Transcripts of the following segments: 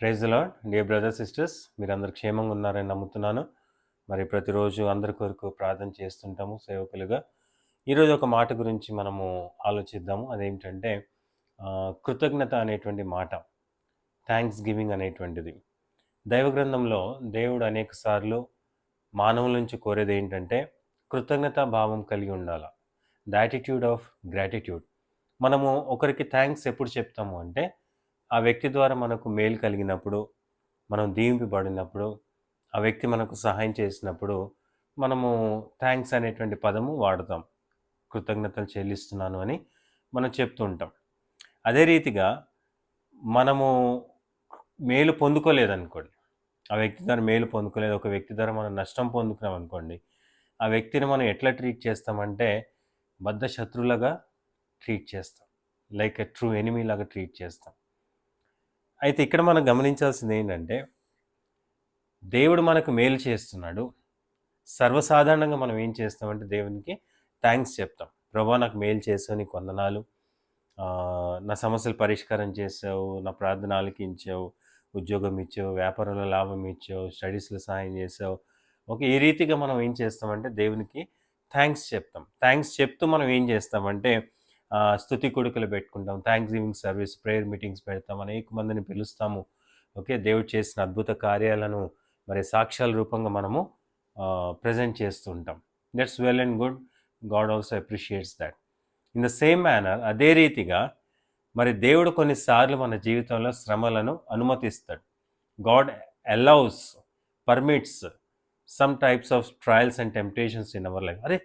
Praise Lord dear brother sisters మీరందరు క్షేమంగా ఉన్నారని నమ్ముతున్నాను. మరి ప్రతిరోజు అందరి కొరకు ప్రార్థన చేస్తుంటాము సేవకులుగా. ఈరోజు ఒక మాట గురించి మనము ఆలోచిద్దాము. అదేమిటంటే కృతజ్ఞత అనేటువంటి మాట థ్యాంక్స్ గివింగ్ అనేటువంటిది. దైవ గ్రంథంలో దేవుడు అనేక సార్లు మానవుల నుంచి కోరేది ఏంటంటే కృతజ్ఞత భావం కలిగి ఉండాలి ద ఆఫ్ గ్రాటిట్యూడ్ మనము ఒకరికి థ్యాంక్స్ ఎప్పుడు చెప్తాము అంటే ఆ వ్యక్తి ద్వారా మనకు మేలు కలిగినప్పుడు మనం దీవింపబడినప్పుడు ఆ వ్యక్తి మనకు సహాయం చేసినప్పుడు మనము థ్యాంక్స్ అనేటువంటి పదము వాడతాం. కృతజ్ఞతలు చెల్లిస్తున్నాను అని మనం చెప్తూ ఉంటాం. అదే రీతిగా మనము మేలు పొందుకోలేదనుకోండి. ఆ వ్యక్తి ద్వారా మేలు పొందుకోలేదు ఒక వ్యక్తి ద్వారా మనం నష్టం పొందుకున్నాం అనుకోండి ఆ వ్యక్తిని మనం ఎట్లా ట్రీట్ చేస్తామంటే బద్ధ శత్రువులుగా ట్రీట్ చేస్తాం. లైక్ ఎ ట్రూ ఎనిమీ లాగా ట్రీట్ చేస్తాం. అయితే ఇక్కడ మనం గమనించాల్సింది ఏంటంటే దేవుడు మనకు మేలు చేస్తున్నాడు. సర్వసాధారణంగా మనం ఏం చేస్తామంటే దేవునికి థ్యాంక్స్ చెప్తాం. ప్రభా నాకు మేలు చేసావు నీకు వందనాలు నా సమస్యలు పరిష్కారం చేసావు నా ప్రార్థన ఆలకించావు ఉద్యోగం ఇచ్చావు వ్యాపారంలో లాభం ఇచ్చావు స్టడీస్లో సహాయం చేసావు. ఓకే ఈ రీతిగా మనం ఏం చేస్తామంటే దేవునికి థ్యాంక్స్ చెప్తాం. థ్యాంక్స్ చెప్తూ మనం ఏం చేస్తామంటే స్థుతి కొడుకులు పెట్టుకుంటాం. Thanksgiving service prayer meetings పెడతాం. అనేక మందిని పిలుస్తాము. ఓకే? దేవుడు చేసిన అద్భుత కార్యాలను మరి సాక్ష్యాల రూపంగా మనము ప్రజెంట్ చేస్తూ ఉంటాం. That's well and good God also appreciates that in the same manner అదే రీతిగా మరి దేవుడు కొన్నిసార్లు మన జీవితంలో శ్రమలను అనుమతిస్తాడు. God allows permits some types of trials and temptations in our life అరే!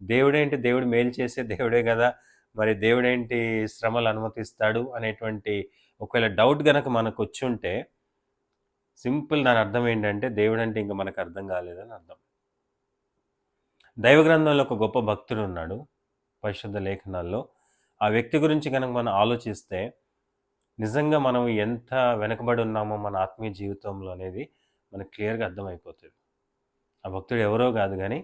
దేవుడేంటి? దేవుడు మేలు చేసే దేవుడే కదా. మరి దేవుడేంటి శ్రమలు అనుమతిస్తాడు అనేటువంటి ఒకవేళ డౌట్ గనక మనకు వచ్చి ఉంటే సింపుల్ దాని అర్థం ఏంటంటే దేవుడు అంటే ఇంకా మనకు అర్థం కాలేదని అర్థం. దైవ గ్రంథంలో ఒక గొప్ప భక్తుడు ఉన్నాడు పరిశుద్ధ లేఖనాల్లో. ఆ వ్యక్తి గురించి కనుక మనం ఆలోచిస్తే నిజంగా మనం ఎంత వెనకబడి ఉన్నామో మన ఆత్మీయ జీవితంలో అనేది మనకు క్లియర్గా అర్థమైపోతుంది. ఆ భక్తుడు ఎవరో కాదు కానీ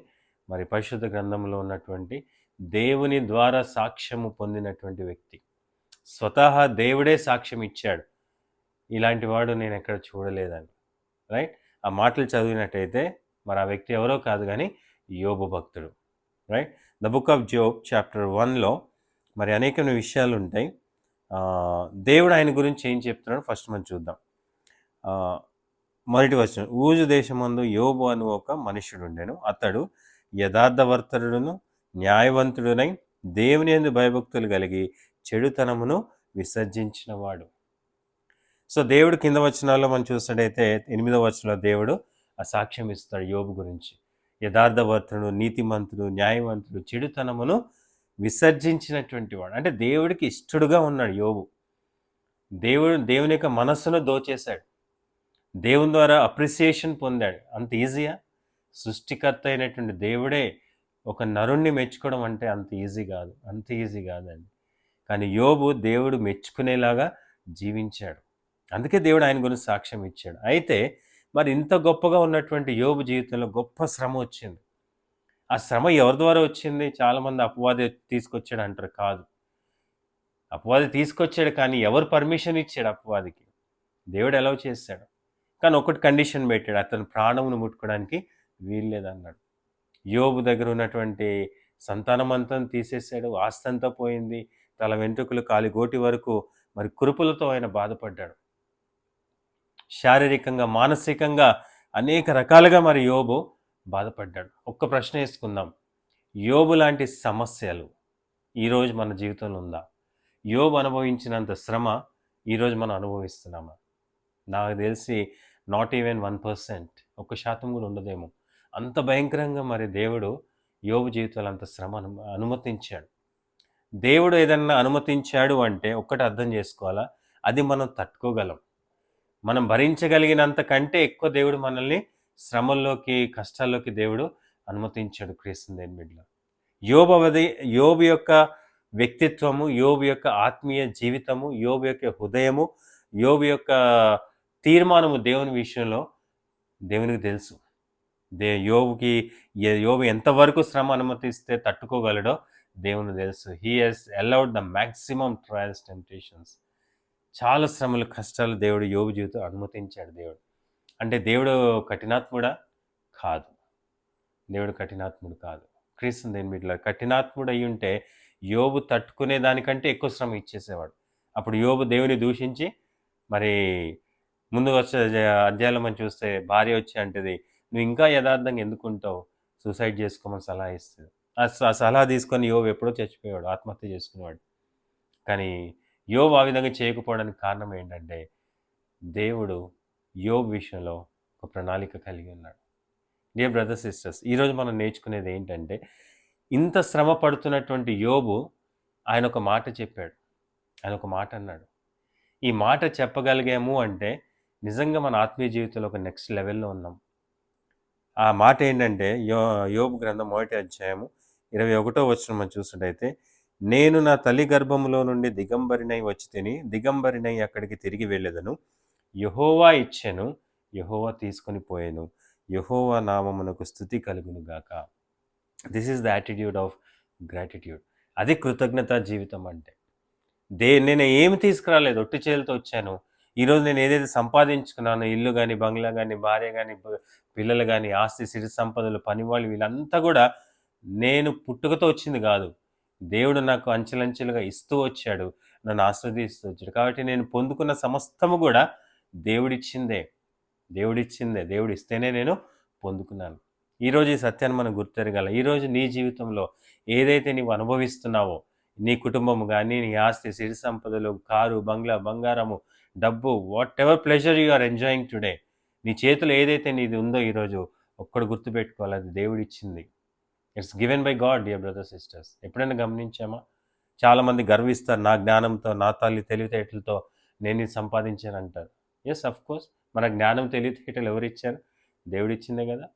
మరి పరిశుద్ధ గ్రంథంలో ఉన్నటువంటి దేవుని ద్వారా సాక్ష్యము పొందినటువంటి వ్యక్తి. స్వతహా దేవుడే సాక్ష్యం ఇచ్చాడు. ఇలాంటి వాడు నేను ఎక్కడ చూడలేదని. రైట్? ఆ మాటలు చదివినట్టయితే మరి ఆ వ్యక్తి ఎవరో కాదు కానీ యోబు భక్తుడు. Right? The book of Job chapter వన్లో మరి అనేకమైన విషయాలు ఉంటాయి. దేవుడు ఆయన గురించి ఏం చెప్తున్నాడో ఫస్ట్ మనం చూద్దాం. మొదటి వచ్చిన ఊజు దేశమందు యోబు అను ఒక మనుషుడు ఉండేను. అతడు యథార్థవర్తరుడును న్యాయవంతుడునై దేవుని ఎందు భయభక్తులు కలిగి చెడుతనమును విసర్జించినవాడు. సో దేవుడు కింద వచనాల్లో మనం చూసినట్టయితే ఎనిమిదవ వచనంలో దేవుడు ఆ సాక్ష్యం ఇస్తాడు యోబు గురించి. యథార్థవర్తుడు నీతిమంతుడు న్యాయవంతుడు చెడుతనమును విసర్జించినటువంటి వాడు అంటే దేవుడికి ఇష్టడుగా ఉన్నాడు యోబు. దేవుడు దేవుని యొక్క మనస్సును దోచేశాడు. దేవుని ద్వారా అప్రిసియేషన్ పొందాడు. అంత ఈజీయా? సృష్టికర్త అయినటువంటి దేవుడే ఒక నరుణ్ణి మెచ్చుకోవడం అంటే అంత ఈజీ కాదు అంత ఈజీ కాదండి. కానీ యోబు దేవుడు మెచ్చుకునేలాగా జీవించాడు. అందుకే దేవుడు ఆయన గురించి సాక్ష్యం ఇచ్చాడు. అయితే మరి ఇంత గొప్పగా ఉన్నటువంటి యోబు జీవితంలో గొప్ప శ్రమ వచ్చింది. ఆ శ్రమ ఎవరి ద్వారా వచ్చింది? చాలామంది అపవాది తీసుకొచ్చాడు అంటారు కాదు. అపవాది తీసుకొచ్చాడు కానీ ఎవరు పర్మిషన్ ఇచ్చాడు అపవాదికి? దేవుడు ఎలా చేశాడు. కానీ ఒకటి కండిషన్ పెట్టాడు అతను ప్రాణమును ముట్టుకోవడానికి వీల్లేదన్నాడు. యోబు దగ్గర ఉన్నటువంటి సంతానమంతం తీసేసాడు తీసేశాడు. పోయింది. తల వెంట్రుకలు కాలిగోటి వరకు మరి కురుపులతో ఆయన బాధపడ్డాడు. శారీరకంగా మానసికంగా అనేక రకాలుగా మరి యోబు బాధపడ్డాడు. ఒక్క ప్రశ్న వేసుకుందాం. యోబు లాంటి సమస్యలు ఈరోజు మన జీవితంలో ఉందా? యోబు అనుభవించినంత శ్రమ ఈరోజు మనం అనుభవిస్తున్నామా? నాకు తెలిసి నాట్ ఈవెన్ వన్ పర్సెంట్ ఒక్క శాతం కూడా ఉండదేమో. అంత భయంకరంగా మరి దేవుడు యోబు జీవితంలో అంత శ్రమ అను అనుమతించాడు. దేవుడు ఏదన్నా అనుమతించాడు అంటే ఒక్కటి అర్థం చేసుకోవాలా? అది మనం తట్టుకోగలం. మనం భరించగలిగినంత కంటే ఎక్కువ దేవుడు మనల్ని శ్రమల్లోకి కష్టాల్లోకి దేవుడు అనుమతించాడు క్రీస్తు దేని బిడ్డలో యోబు అవది యోబు యొక్క వ్యక్తిత్వము యోబు యొక్క ఆత్మీయ జీవితము యోబు యొక్క హృదయము యోబు యొక్క తీర్మానము దేవుని విషయంలో దేవునికి తెలుసు. దే యోబుకి ఏ- యోబు ఎంతవరకు శ్రమ అనుమతిస్తే తట్టుకోగలడో దేవుని తెలుసు. He he's allowed the maximum trials temptations చాలా శ్రమలు కష్టాలు దేవుడు యోగు జీవితం అనుమతించాడు దేవుడు. అంటే దేవుడు కఠినాత్ముడా? కాదు. దేవుడు కఠినాత్ముడు కాదు. క్రీస్తు దేని బిడ్డల? కఠినాత్ముడు అయి ఉంటే యోబు తట్టుకునే దానికంటే ఎక్కువ శ్రమ ఇచ్చేసేవాడు. అప్పుడు యోబు దేవుని దూషించి మరి ముందు వచ్చే అధ్యాయంలో మనం చూస్తే భార్య వచ్చి అంటది నువ్వు ఇంకా యథార్థంగా ఎందుకుంటావు? సూసైడ్ చేసుకోమని సలహా ఇస్తుంది. ఆ స- సలహా తీసుకొని యోబు ఎప్పుడో చచ్చిపోయాడు ఆత్మహత్య చేసుకునేవాడు. కానీ యోబు ఆ విధంగా చేయకపోవడానికి కారణం ఏంటంటే దేవుడు యోగ్ విషయంలో ఒక ప్రణాళిక కలిగి ఉన్నాడు. డియర్ బ్రదర్స్ సిస్టర్స్ ఈరోజు మనం నేర్చుకునేది ఏంటంటే ఇంత శ్రమ పడుతున్నటువంటి యోబు ఆయన ఒక మాట చెప్పాడు. ఆయన ఒక మాట అన్నాడు. ఈ మాట చెప్పగలిగాము అంటే నిజంగా మన ఆత్మీయ జీవితంలో ఒక నెక్స్ట్ లెవెల్లో ఉన్నాం. ఆ మాట ఏంటంటే యో యోబు గ్రంథం మొదటి అధ్యాయము ఇరవై ఒకటో వచ్చిన మనం చూసినట్టయితే నేను నా తల్లి గర్భములో నుండి దిగంబరినై వచ్చి తిని దిగంబరినై అక్కడికి తిరిగి వెళ్ళేదను. యహోవా ఇచ్చాను యహోవా తీసుకొని పోయాను. యహోవా నామమునకు స్థుతి కలుగును గాక. This is the attitude of gratitude అది కృతజ్ఞత జీవితం అంటే. దే నేను ఏమి తీసుకురాలేదు ఒట్టి చేతులతో వచ్చాను. ఈరోజు నేను ఏదైతే సంపాదించుకున్నానో ఇల్లు కానీ బంగ్లా కానీ భార్య కానీ పిల్లలు కానీ ఆస్తి సిరి సంపదలు పనివాళ్ళు వీళ్ళంతా కూడా నేను పుట్టుకతో వచ్చింది కాదు. దేవుడు నాకు అంచెలంచెలుగా ఇస్తూ వచ్చాడు. నన్ను ఆస్వాదిస్తూ వచ్చాడు. కాబట్టి నేను పొందుకున్న సమస్తము కూడా దేవుడిచ్చిందే. దేవుడిచ్చిందే. దేవుడు ఇస్తేనే నేను పొందుకున్నాను. ఈరోజు ఈ సత్యాన్ని మనం గుర్తెరగాల ఈరోజు నీ జీవితంలో ఏదైతే నీవు అనుభవిస్తున్నావో నీ కుటుంబం కానీ నీ ఆస్తి సిరి సంపదలు కారు బంగ్లా బంగారము డబ్బు whatever pleasure you are enjoying today నీ చేతిలో ఏదైతే నీది ఉందో ఈరోజు ఒక్కడు గుర్తుపెట్టుకోవాలి అది దేవుడిచ్చింది. It's given by God dear brother sisters ఎప్పుడైనా గమనించామా? చాలామంది గర్విస్తారు నా జ్ఞానంతో నా తల్లి తెలివితేటలతో నేను ఇది సంపాదించాను అంటారు. ఎస్ అఫ్ కోర్స్ మన జ్ఞానం తెలివితేటలు ఎవరు ఇచ్చారు దేవుడిచ్చిందే కదా.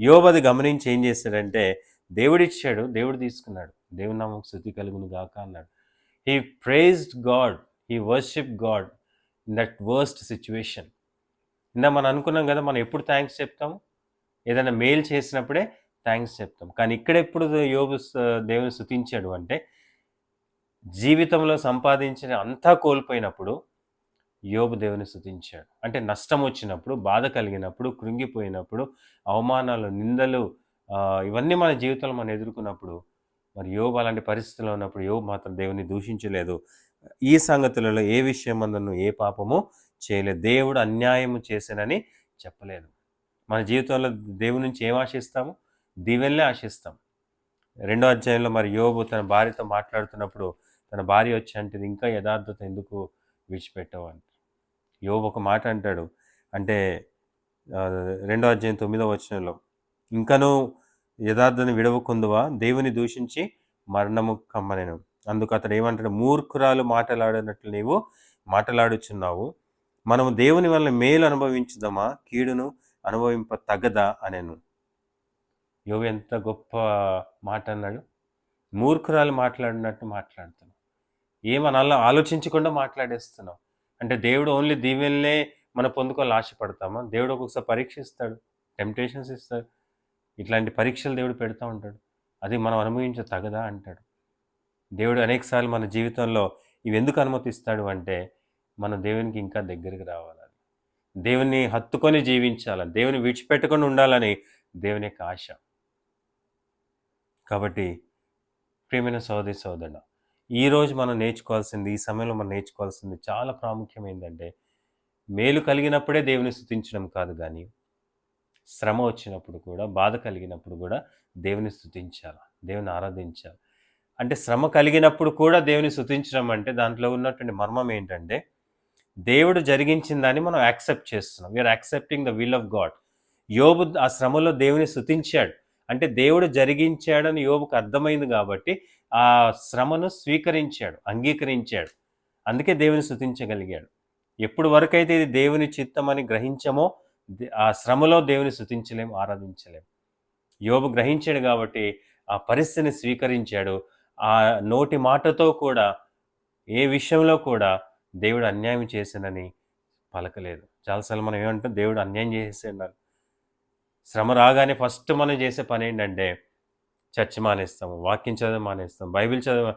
యోబది గమనించి ఏం చేశాడంటే దేవుడిచ్చాడు దేవుడు తీసుకున్నాడు. దేవుని నామకు స్థుతి కలుగును గాక అన్నాడు. He praised God he worship God in that worst situation ఇందా మనం అనుకున్నాం కదా మనం ఎప్పుడు థ్యాంక్స్ చెప్తాము? ఏదైనా మెయిల్ చేసినప్పుడే థ్యాంక్స్ చెప్తాం కానీ ఇక్కడ ఎప్పుడు యోగు దేవుని స్థుతించాడు అంటే జీవితంలో సంపాదించిన అంతా కోల్పోయినప్పుడు యోబు దేవుని స్థుతించాడు. అంటే నష్టం వచ్చినప్పుడు బాధ కలిగినప్పుడు కృంగిపోయినప్పుడు అవమానాలు నిందలు ఇవన్నీ మన జీవితంలో మనం ఎదుర్కొన్నప్పుడు మరి యోబు అలాంటి పరిస్థితిలో ఉన్నప్పుడు యోబు మాత్రం దేవుని దూషించలేదు. ఈ సంగతులలో ఏ విషయం అందను ఏ పాపము చేయలేదు. దేవుడు అన్యాయము చేశానని చెప్పలేదు. మన జీవితంలో దేవుని నుంచి ఏం ఆశిస్తాము? దీవెనలే ఆశిస్తాం. రెండో అధ్యాయంలో మరి యోబు తన భార్యతో మాట్లాడుతున్నప్పుడు తన భార్య వచ్చి అంటే ఇంకా యథార్థత ఎందుకు విడిచిపెట్టావు? అని యోబు ఒక మాట అంటాడు. అంటే రెండో అధ్యాయం తొమ్మిదో వచనంలో ఇంకనూ యథార్థను విడవకుందువా? దేవుని దూషించి మరణము కమ్మనేను. అందుకు అతడు ఏమంటాడు? మూర్ఖురాలు మాట్లాడినట్లు నీవు మాట్లాడుచున్నావు. మనము దేవుని వల్ల మేలు అనుభవించుదామా? కీడును అనుభవింప తగదా అనేను. యోగు ఎంత గొప్ప మాట అన్నాడు. మూర్ఖురాలు మాట్లాడినట్టు మాట్లాడుతున్నావు. ఏమనాలో ఆలోచించకుండా మాట్లాడేస్తున్నావు. అంటే దేవుడు ఓన్లీ దీవెనలే మనం పొందుకోవాలి ఆశపడతామా? దేవుడు ఒక్కొక్కసారి పరీక్షిస్తాడు టెంప్టేషన్స్ ఇస్తాడు ఇట్లాంటి పరీక్షలు దేవుడు పెడతా ఉంటాడు. అది మనం అనుభవించ తగదా అంటాడు. దేవుడు అనేకసార్లు మన జీవితంలో ఇవి ఎందుకు అనుమతిస్తాడు అంటే మనం దేవునికి ఇంకా దగ్గరికి రావాలని దేవుని హత్తుకొని జీవించాలని దేవుని విడిచిపెట్టుకొని ఉండాలని దేవుని యొక్క ఆశ. కాబట్టి ప్రియమైన సోదరి సోదరుడ ఈరోజు మనం నేర్చుకోవాల్సింది ఈ సమయంలో మనం నేర్చుకోవాల్సింది చాలా ప్రాముఖ్యం ఏంటంటే మేలు కలిగినప్పుడే దేవుని స్థుతించడం కాదు కానీ శ్రమ వచ్చినప్పుడు కూడా బాధ కలిగినప్పుడు కూడా దేవుని స్థుతించాలి దేవుని ఆరాధించాలి? అంటే శ్రమ కలిగినప్పుడు కూడా దేవుని స్థుతించడం అంటే దాంట్లో ఉన్నటువంటి మర్మం ఏంటంటే దేవుడు జరిగించిందని మనం యాక్సెప్ట్ చేస్తున్నాం. We are accepting the will of God Yobu ఆ శ్రమలో దేవుని స్థుతించాడు అంటే దేవుడు జరిగించాడని యోబుకు అర్థమైంది కాబట్టి ఆ శ్రమను స్వీకరించాడు అంగీకరించాడు. అందుకే దేవుని స్థుతించగలిగాడు ఎప్పుడు వరకైతే ఇది దేవుని చిత్తం అని గ్రహించమో ఆ శ్రమలో దేవుని శృతించలేం ఆరాధించలేం. యోబు గ్రహించాడు కాబట్టి ఆ పరిస్థితిని స్వీకరించాడు. ఆ నోటి మాటతో కూడా ఏ విషయంలో కూడా దేవుడు అన్యాయం చేశానని పలకలేదు. చాలాసార్లు మనం ఏమంటాం దేవుడు అన్యాయం చేసేసాడు శ్రమ రాగానే ఫస్ట్ మనం చేసే పని ఏంటంటే చర్చ్ మానేస్తాము వాక్యం చదవడం మానేస్తాం బైబిల్ చదవ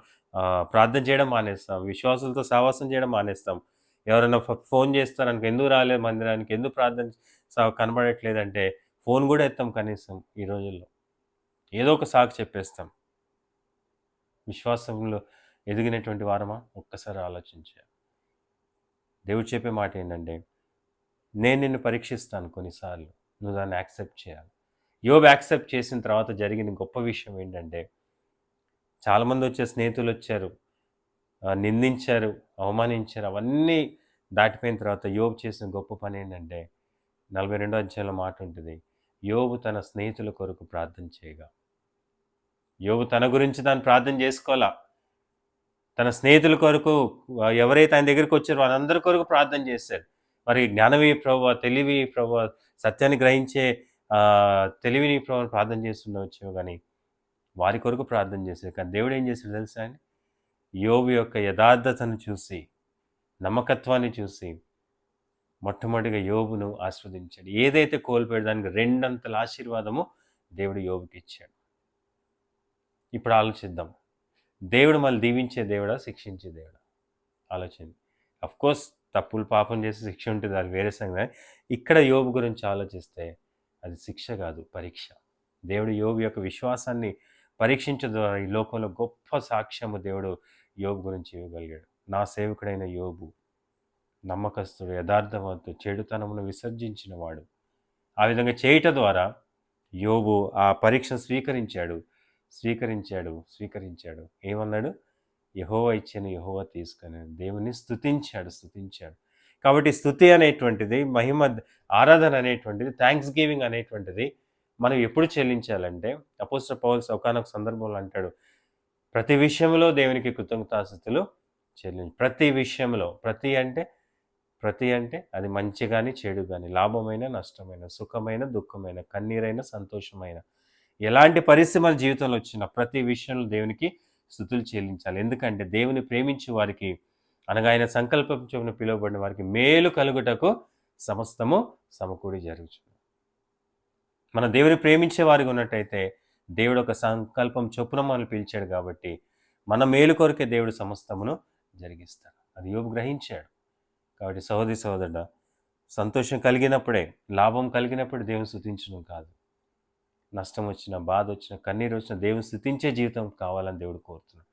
ప్రార్థన చేయడం మానేస్తాం విశ్వాసులతో సావాసం చేయడం మానేస్తాం. ఎవరైనా ఫోన్ చేస్తారు ఎందుకు రాలేదు మందిరానికి? ఎందుకు ప్రార్థన కనబడట్లేదంటే ఫోన్ కూడా ఎత్తాం కనీసం ఈ రోజుల్లో. ఏదో ఒక సాకు చెప్పేస్తాం. విశ్వాసంలో ఎదిగినటువంటి వారమా? ఒక్కసారి ఆలోచించాలి దేవుడు చెప్పే మాట ఏంటంటే నేను నిన్ను పరీక్షిస్తాను కొన్నిసార్లు. నువ్వు దాన్ని యాక్సెప్ట్ చేయాలి. యోబ్ యాక్సెప్ట్ చేసిన తర్వాత జరిగిన గొప్ప విషయం ఏంటంటే చాలామంది వచ్చే స్నేహితులు వచ్చారు నిందించారు అవమానించారు అవన్నీ దాటిపోయిన తర్వాత యోబు చేసిన గొప్ప పని ఏంటంటే నలభై రెండో అధ్యాయంలో మాట ఉంటుంది యోబు తన స్నేహితుల కొరకు ప్రార్థన చేయగా. యోబు తన గురించి తాను ప్రార్థన చేసుకోవాలా? తన స్నేహితుల కొరకు ఎవరైతే ఆయన దగ్గరికి వచ్చారో వాళ్ళందరి కొరకు ప్రార్థన చేశారు మరి జ్ఞానవి ప్రభు తెలివి ప్రభు సత్యాన్ని గ్రహించే తెలివిని ప్రభు ప్రార్థన చేస్తుండవచ్చు కానీ వారి కొరకు ప్రార్థన చేశారు కానీ దేవుడు ఏం చేశాడు తెలుసా అండి? యోబు యొక్క యథార్థతను చూసి నమ్మకత్వాన్ని చూసి మొట్టమొదటిగా యోబును ఆస్వాదించాడు. ఏదైతే కోల్పోయాడు దానికి రెండంతల ఆశీర్వాదము దేవుడు యోబుకి ఇచ్చాడు. ఇప్పుడు ఆలోచిద్దాం. దేవుడు మళ్ళీ దీవించే దేవుడా శిక్షించే దేవుడా? ఆలోచించి అఫ్ కోర్స్ తప్పులు పాపం చేసి శిక్ష ఉంటుంది అది వేరే సంగతి. ఇక్కడ యోబు గురించి ఆలోచిస్తే అది శిక్ష కాదు పరీక్ష. దేవుడు యోగు యొక్క విశ్వాసాన్ని పరీక్షించడం ద్వారా ఈ లోకంలో గొప్ప సాక్ష్యము దేవుడు యోగు గురించి ఇవ్వగలిగాడు. నా సేవకుడైన యోబు నమ్మకస్తుడు యథార్థవంతుడు చెడుతనమును విసర్జించిన వాడు ఆ విధంగా చేయట ద్వారా యోబు ఆ పరీక్ష స్వీకరించాడు. స్వీకరించాడు స్వీకరించాడు. ఏమన్నాడు? యహోవ ఇచ్చిన యహోవ తీసుకొని దేవుని స్థుతించాడు స్థుతించాడు కాబట్టి స్థుతి అనేటువంటిది మహిమ ఆరాధన అనేటువంటిది థ్యాంక్స్ గివింగ్ అనేటువంటిది మనం ఎప్పుడు చెల్లించాలంటే అపోస్టర్ పౌల్స్ ఒకనొక సందర్భంలో అంటాడు ప్రతి విషయంలో దేవునికి కృతజ్ఞతాస్థితులు చెల్లించి ప్రతి విషయంలో ప్రతి అంటే ప్రతి అంటే అది మంచి కానీ చెడు కానీ లాభమైన నష్టమైన సుఖమైన దుఃఖమైన కన్నీరైన సంతోషమైన. ఎలాంటి పరిస్థితి మన జీవితంలో వచ్చినా ప్రతి విషయంలో దేవునికి స్థుతులు చెల్లించాలి. ఎందుకంటే దేవుని ప్రేమించే వారికి అనగా ఆయన సంకల్పం చొప్పున పిలువబడిన వారికి మేలు కలుగుటకు సమస్తము సమకూడి జరుగుతుంది మన దేవుని ప్రేమించే వారికి ఉన్నట్టయితే దేవుడు ఒక సంకల్పం చొప్పున మనల్ని పిలిచాడు కాబట్టి మన మేలు కొరకే దేవుడు సమస్తమును జరిగిస్తాడు. అది యోగు గ్రహించాడు. కాబట్టి సహోదరి సహోదరుడ సంతోషం కలిగినప్పుడే లాభం కలిగినప్పుడు దేవుని స్థుతించడం కాదు. నష్టం వచ్చిన బాధ వచ్చిన కన్నీరు వచ్చిన దేవుని స్థుతించే జీవితం కావాలని దేవుడు కోరుతున్నాడు.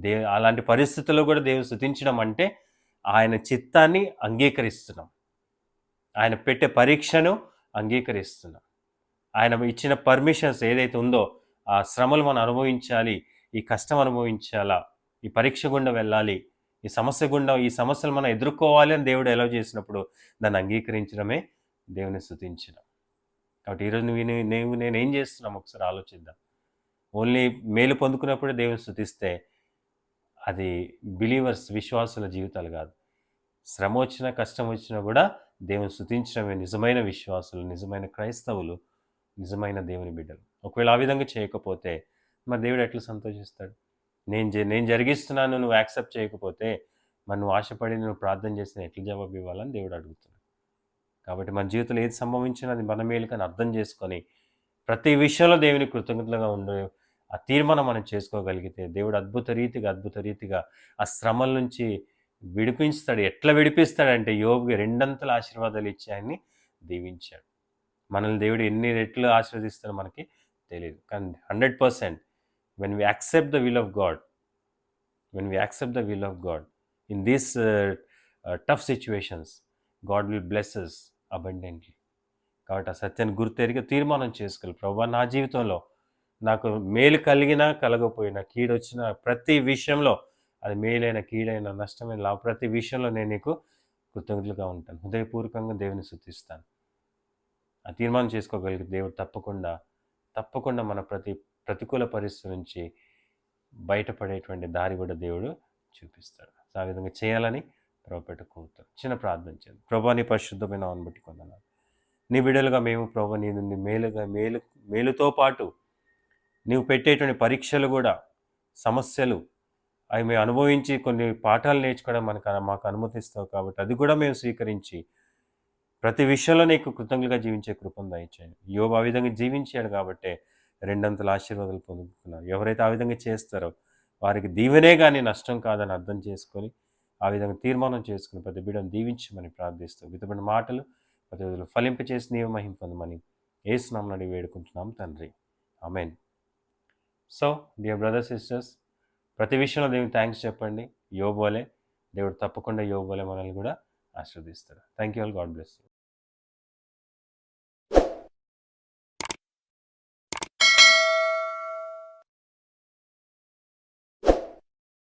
దే అలాంటి పరిస్థితుల్లో కూడా దేవుని స్థుతించడం అంటే ఆయన చిత్తాన్ని అంగీకరిస్తున్నాం. ఆయన పెట్టే పరీక్షను అంగీకరిస్తున్నాం. ఆయన ఇచ్చిన పర్మిషన్స్ ఏదైతే ఉందో ఆ శ్రమలు మనం అనుభవించాలి ఈ కష్టం అనుభవించాలా ఈ పరీక్ష గుండా వెళ్ళాలి ఈ సమస్య గుండా ఈ సమస్యలు మనం ఎదుర్కోవాలి అని దేవుడు ఎలా చేసినప్పుడు దాన్ని అంగీకరించడమే దేవుని స్థుతించడం. కాబట్టి ఈరోజు నువ్వు నేను నేను ఏం చేస్తున్నాం ఒకసారి ఆలోచిద్దాం. ఓన్లీ మేలు పొందుకున్నప్పుడే దేవుని స్థుతిస్తే అది బిలీవర్స్ విశ్వాసుల జీవితాలు కాదు. శ్రమ వచ్చినా కష్టం వచ్చినా కూడా దేవుని స్థుతించడమే నిజమైన విశ్వాసులు నిజమైన క్రైస్తవులు నిజమైన దేవుని బిడ్డలు. ఒకవేళ ఆ విధంగా చేయకపోతే మరి దేవుడు ఎట్లా సంతోషిస్తాడు? నేను జ- నేను జరిగిస్తున్నాను నువ్వు యాక్సెప్ట్ చేయకపోతే మరి నువ్వు ఆశపడి నువ్వు ప్రార్థన చేసిన ఎట్లా జవాబు ఇవ్వాలని దేవుడు అడుగుతున్నాడు. కాబట్టి మన జీవితంలో ఏది సంభవించినా అది మన మేలుకని అర్థం చేసుకొని ప్రతి విషయంలో దేవుని కృతజ్ఞతలుగా ఉండే ఆ తీర్మానం మనం చేసుకోగలిగితే దేవుడు అద్భుత రీతిగా అద్భుత రీతిగా ఆ శ్రమల నుంచి విడిపించుతాడు. ఎట్లా విడిపిస్తాడంటే యోగి రెండంతల ఆశీర్వాదాలు ఇచ్చి ఆయన్ని దీవించాడు. మనల్ని దేవుడు ఎన్ని రెట్లు ఆశీర్వదిస్తాడో మనకి తెలియదు కానీ hundred percent when we accept the will of God when we accept the will of God in these tough situations God will blesses abundantly కాబట్టి ఆ సత్యాన్ని గుర్తెరిగి తీర్మానం చేసుకోవాలి. ప్రభా నా జీవితంలో నాకు మేలు కలిగినా కలగపోయినా కీడొచ్చిన ప్రతి విషయంలో అది మేలైన కీడైన నష్టమైన లాభ ప్రతి విషయంలో నేను నీకు కృతజ్ఞతలుగా ఉంటాను. హృదయపూర్వకంగా దేవుని శుద్ధిస్తాను ఆ తీర్మానం చేసుకోగలిగితే దేవుడు తప్పకుండా తప్పకుండా మన ప్రతి ప్రతికూల పరిస్థితి నుంచి బయటపడేటువంటి దారి కూడా దేవుడు చూపిస్తాడు. ఆ విధంగా చేయాలని ప్రభుపేట కోరుతాడు చిన్న ప్రార్థన చేయండి ప్రభా నీ పరిశుద్ధమైన ఆన్ బట్టి కొందనాలు. నీ బిడ్డలుగా మేము ప్రభా నీ నుండి మేలుగా మేలు మేలుతో పాటు నీవు పెట్టేటువంటి పరీక్షలు కూడా సమస్యలు అవి మేము అనుభవించి కొన్ని పాఠాలు నేర్చుకోవడం మనకు మాకు అనుమతిస్తావు కాబట్టి అది కూడా మేము స్వీకరించి ప్రతి విషయంలో నీకు కృతజ్ఞతగా జీవించే కృపం దయచేయండి. యోబు ఆ విధంగా జీవించాడు కాబట్టి రెండంతల ఆశీర్వాదాలు పొందుకున్నారు ఎవరైతే ఆ విధంగా చేస్తారో వారికి దీవెనే కానీ నష్టం కాదని అర్థం చేసుకొని ఆ విధంగా తీర్మానం చేసుకుని ప్రతి బిడ్డను దీవించమని ప్రార్థిస్తూ విధమైన మాటలు ప్రతి విధులు ఫలింపచేసి నీవు మహిం పొందమని ఏసునామని అడిగి వేడుకుంటున్నాం తండ్రి. Amen so dear brother sisters ప్రతి విషయంలో దేవుని థ్యాంక్స్ చెప్పండి. యోబోలే దేవుడు తప్పకుండా యోబోలే మనల్ని కూడా ఆశీర్వదిస్తారు thank you all. God bless you.